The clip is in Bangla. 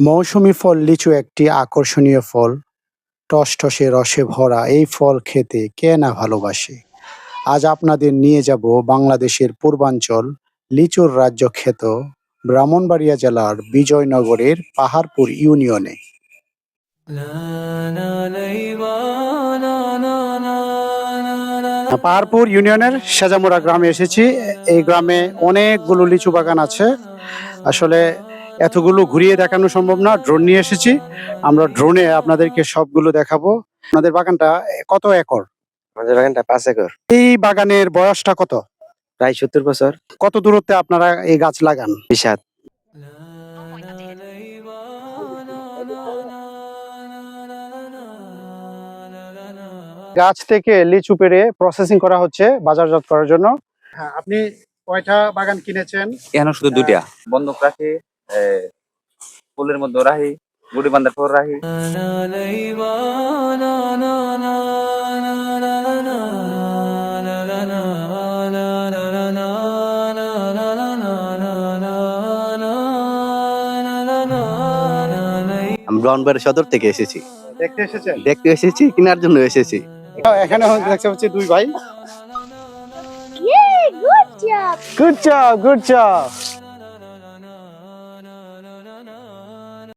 মৌসুমী ফল লিচু একটি আকর্ষণীয় ফল। টসটসে রসে ভরা এই ফল খেতে কে না ভালোবাসে? আজ আপনাদের নিয়ে যাব বাংলাদেশের পূর্বাঞ্চল, লিচুর রাজ্য খ্যাত ব্রাহ্মণবাড়িয়া জেলার বিজয়নগরের পাহাড়পুর ইউনিয়নে। পাহাড়পুর ইউনিয়নের সাজামুড়া গ্রামে এসেছি। এই গ্রামে অনেকগুলো লিচু বাগান আছে। আসলে এতগুলো ঘুরিয়ে দেখানো সম্ভব না। ড্রোন নিয়ে এসেছি। আমরা ড্রোনে আপনাদেরকে সবগুলো দেখাবো। আপনাদের বাগানটা কত একর? আমাদের বাগানটা পাঁচ একর। এই বাগানের বয়সটা কত? প্রায় সত্তর বছর। কত দূরত্বে আপনারা এই গাছ লাগান? বিষাদ গাছ থেকে লিচু পেরে প্রসেসিং করা হচ্ছে বাজারজাত করার জন্য। হ্যাঁ আপনি কয়টা বাগান কিনেছেন? এখানে শুধু দুইটা। বন্ধক রাখি। এ, ফুলের মধ্যে রাহি গুড়ি বান্ধার পর রাখি আমি ব্রাউনবাড়ি সদর থেকে এসেছি। দেখতে এসেছেন? দেখতে এসেছি কেনার জন্য এসেছি। এখানে দেখতে পাচ্ছি দুই ভাই! Good job! Good job good job